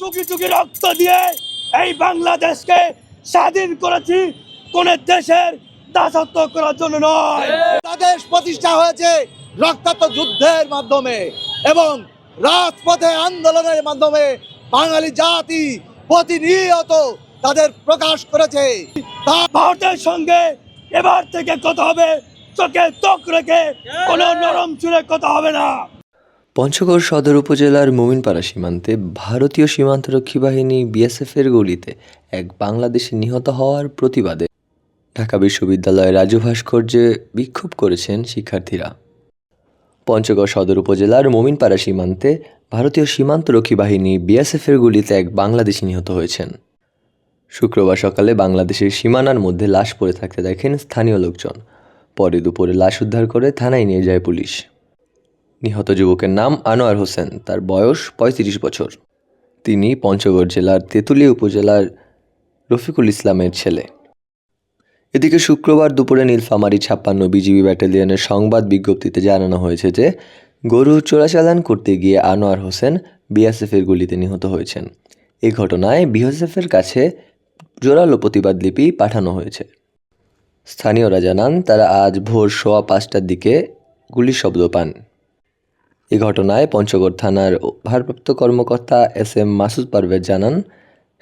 চুকি চুকি রক্ত দিয়ে এই বাংলাদেশকে স্বাধীন করেছি। কোন দেশের দাসত্ব করার জন্য নয়। বাংলাদেশ প্রতিষ্ঠা হয়েছে রক্তাক্ত যুদ্ধের মাধ্যমে এবং রাজপথে আন্দোলনের মাধ্যমে বাঙালি জাতি প্রতিনিয়ত তাদের প্রকাশ করেছে। তা ভারতের সঙ্গে এবার থেকে কথা হবে চোখে চোখ রেখে কোনো নরম চুরে কথা হবে না। পঞ্চগড় সদর উপজেলার মোমিনপাড়া সীমান্তে ভারতীয় সীমান্তরক্ষী বাহিনী বিএসএফের গুলিতে এক বাংলাদেশি নিহত হওয়ার প্রতিবাদে ঢাকা বিশ্ববিদ্যালয়ের রাজু ভাস্কর্যে বিক্ষোভ করেছেন শিক্ষার্থীরা। পঞ্চগড় সদর উপজেলার মোমিনপাড়া সীমান্তে ভারতীয় সীমান্তরক্ষী বাহিনী বিএসএফের গুলিতে এক বাংলাদেশি নিহত হয়েছেন। শুক্রবার সকালে বাংলাদেশের সীমানার মধ্যে লাশ পড়ে থাকতে দেখেন স্থানীয় লোকজন। পরে দুপুরে লাশ উদ্ধার করে থানায় নিয়ে যায় পুলিশ। নিহত যুবকের নাম আনোয়ার হোসেন, তার বয়স পঁয়ত্রিশ বছর। তিনি পঞ্চগড় জেলার তেঁতুলিয়া উপজেলার রফিকুল ইসলামের ছেলে। এদিকে শুক্রবার দুপুরে নীলফামারী ছাপ্পান্ন বিজিবি ব্যাটালিয়নের সংবাদ বিজ্ঞপ্তিতে জানানো হয়েছে যে, গরু চোরাচালান করতে গিয়ে আনোয়ার হোসেন বিএসএফের গুলিতে নিহত হয়েছেন। এই ঘটনায় বিএসএফের কাছে জোরালো প্রতিবাদ লিপি পাঠানো হয়েছে। স্থানীয়রা জানান, তারা আজ ভোর সোয়া পাঁচটার দিকে গুলির শব্দ পান। এ ঘটনায় পঞ্চগড় থানার ভারপ্রাপ্ত কর্মকর্তা এস এম মাসুদ পারভেজ জানান,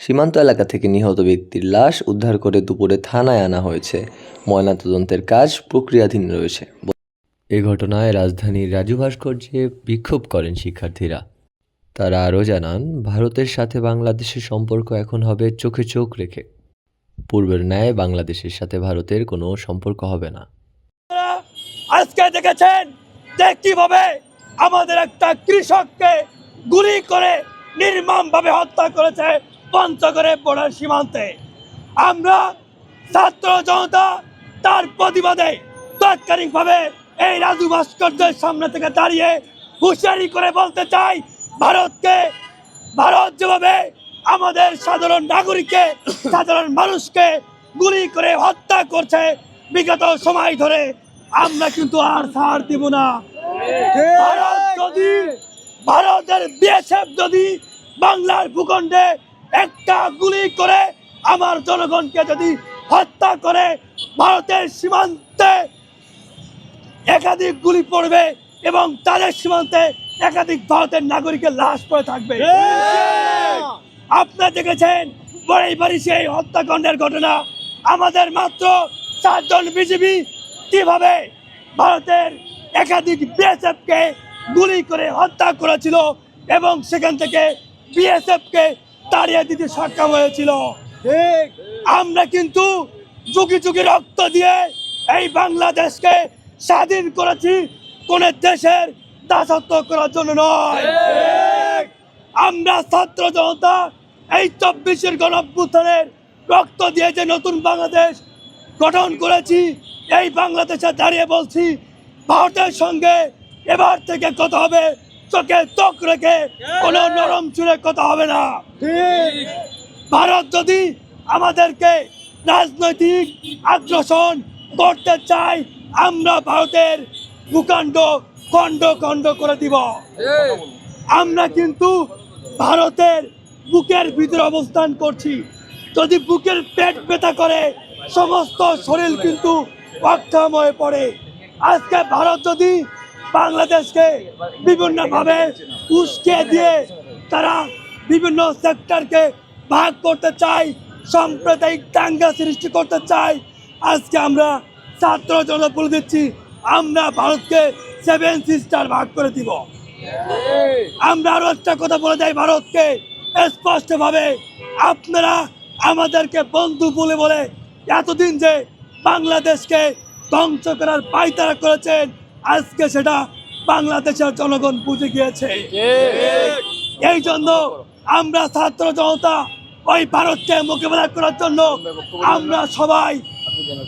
সীমান্ত এলাকা থেকে নিহত ব্যক্তির লাশ উদ্ধার করে দুপুরে থানায় আনা হয়েছে। ময়নাতদন্তের কাজ প্রক্রিয়াধীন রয়েছে। এ ঘটনায় রাজধানীর রাজু ভাস্কর্যে বিক্ষোভ করেন শিক্ষার্থীরা। তারা আরও জানান, ভারতের সাথে বাংলাদেশের সম্পর্ক এখন হবে চোখে চোখ রেখে। পূর্বের ন্যায় বাংলাদেশের সাথে ভারতের কোনো সম্পর্ক হবে না। আজকে দেখেছেন যে কীভাবে আমাদের একটা কৃষককে গুলি করে নির্মমভাবে হত্যা করেছে পঞ্চগড়ে বর্ডার সীমান্তে। আমরা ছাত্র জনতা তার প্রতিবাদে তাৎক্ষণিকভাবে এই রাজু ভাস্কর্যের সামনে থেকে দাঁড়িয়ে হুঁশিয়ারি করে বলতে চাই ভারতকে ভারত যেভাবে আমাদের সাধারণ নাগরিককে সাধারণ মানুষকে গুলি করে হত্যা করছে বিগত সময় ধরে আমরা কিন্তু আর ছাড় দিব না। যদি ভারতের বিএসএফ যদি বাংলার ভূখণ্ডে একটা গুলি করে আমার জনগণকে যদি হত্যা করে ভারতের সীমান্তে একাধিক গুলি পড়বে এবং তাদের সীমান্তে একাধিক ভারতের নাগরিকের লাশ পড়ে থাকবে। আপনারা দেখেছেন বড়াই বাড়ি সেই হত্যাকাণ্ডের ঘটনা। আমাদের মাত্র চারজন বিজেপি কীভাবে ভারতের একাধিক বিএসএফ কে গুলি করে হত্যা করেছিল এবং সেখান থেকে বিএসএফ কে তাড়িয়ে দিতে সক্ষম হয়েছিল। আমরা কিন্তু যুগি যুগি রক্ত দিয়ে এই বাংলাদেশকে স্বাধীন করেছি কোন দেশের দাসত্ব করার জন্য নয়। আমরা ছাত্র জনতা এই চব্বিশের গণঅভ্যুত্থানের রক্ত দিয়ে যে নতুন বাংলাদেশ গঠন করেছি এই বাংলাদেশে দাঁড়িয়ে বলছি ভারতের সঙ্গে এবার থেকে কথা হবে চোখে চোখ রেখে কোনো নরম চুরে কথা হবে না। ভারত যদি আমাদেরকে রাজনৈতিক আগ্রাসন করতে চায় আমরা ভারতের ভূখণ্ড খণ্ড খণ্ড করে দিব। আমরা কিন্তু ভারতের বুকের ভিতরে অবস্থান করছি। যদি বুকের পেট ব্যথা করে সমস্ত শরীর কিন্তু অক্ষম হয়ে পড়ে। আজকে ভারত যদি বাংলাদেশকে বিভিন্নভাবে উস্কে দিয়ে তারা বিভিন্ন সেক্টরকে ভাগ করতে চায়, সাম্প্রদায়িক দাঙ্গা সৃষ্টি করতে চায়। আজকে আমরা ছাত্র জনতা বলে দিচ্ছি, আমরা ভারতকে সেভেন সিস্টার ভাগ করে দিব। আমরা আরও একটা কথা বলে যাই ভারতকে স্পষ্ট ভাবে আপনারা আমাদেরকে বন্ধু বলে বলে এতদিন যে বাংলাদেশকে ধ্বংস করার পায়তারা করেছেন আজকে সেটা বাংলাদেশের জনগণ বুঝে গিয়েছে। এই জন্য আমরা ছাত্র জনতা ওই ভারতকে মোকাবেলা করার জন্য আমরা সবাই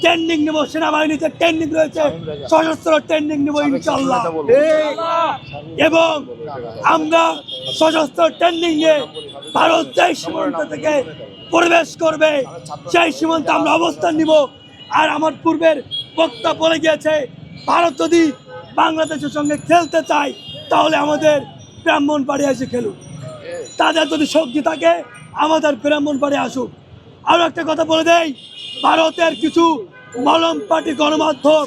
ট্রেন্ডিং নেব, সেনাবাহিনীতে ট্রেন্ডিং রয়েছে, সশস্ত্র ট্রেন্ডিং নেব ইনশাল্লাহ এবং আমরা সশস্ত্র ট্রেন্ডিং এ ভারত যেই সীমান্ত থেকে প্রবেশ করবে, সেই সীমান্তে আমরা অবস্থান নিব। আর আমার পূর্বের বক্তা বলে গিয়েছে ভারত যদি বাংলাদেশের সঙ্গে খেলতে চায় তাহলে আমাদের ব্রাহ্মণ বাড়ি এসে খেলুক। তাদের যদি শক্তি থাকে আমাদের ব্রাহ্মণবাড়ি আসুক। আরও একটা কথা বলে দেই ভারতের কিছু মলম পার্টি গণমাধ্যম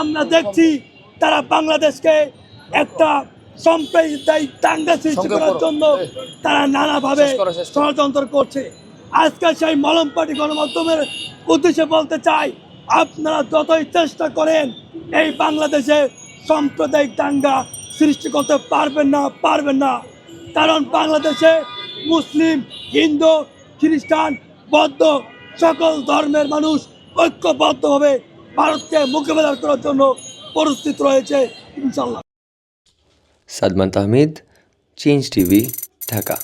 আমরা দেখছি তারা বাংলাদেশকে একটা সাম্প্রদায়িক দাঙ্গা সৃষ্টি করার জন্য তারা নানাভাবে ষড়যন্ত্র করছে। আজকে সেই মলম পার্টি গণমাধ্যমের উদ্দেশ্যে বলতে চাই আপনারা যতই চেষ্টা করেন, এই বাংলাদেশে সাম্প্রদায়িক দাঙ্গা সৃষ্টি করতে পারবেন না পারবেন না। কারণ বাংলাদেশে মুসলিম, হিন্দু, খ্রিস্টান, বৌদ্ধ সকল ধর্মের মানুষ ঐক্যবদ্ধভাবে ভারতকে মোকাবেলা করার জন্য প্রস্তুত রয়েছে ইনশাল্লাহ সাদমান তাহমিদ চেঞ্জ টিভি ঢাকা